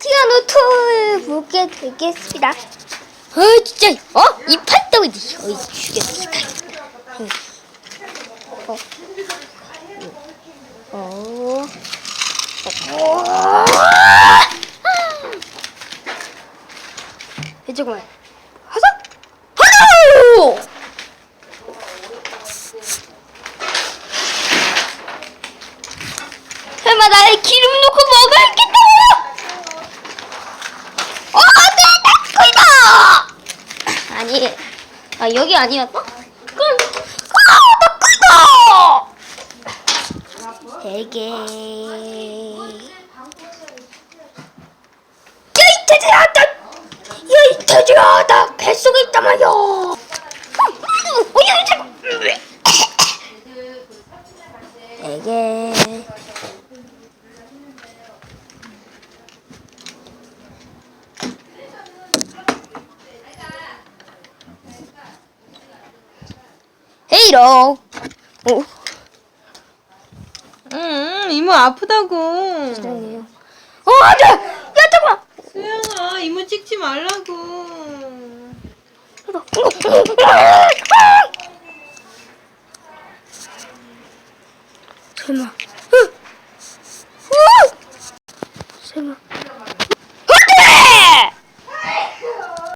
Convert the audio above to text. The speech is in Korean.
티아노 툴 보게 되겠습니다. 어 진짜 어? 이 팔떡이 어이 죽였다. 어. 어. 어. 이쪽만. 하자. 하자. 설마 나의 기름 넣고 먹어야겠다고? 어, 내 닭이다! 아니, 아 여기 아니었어? 그럼, 아, 닭이다! 되게. 야이 돼지야, 나, 야이 돼지야, 나 뱃속에 있단 말이야. 어. 되게. 에이로. 오. 응, 이모 아프다고. 죄송해요. 어, 안 돼! 야, 잠깐만! 수영아, 이모 찍지 말라고. 설마. 어. 어. 설마.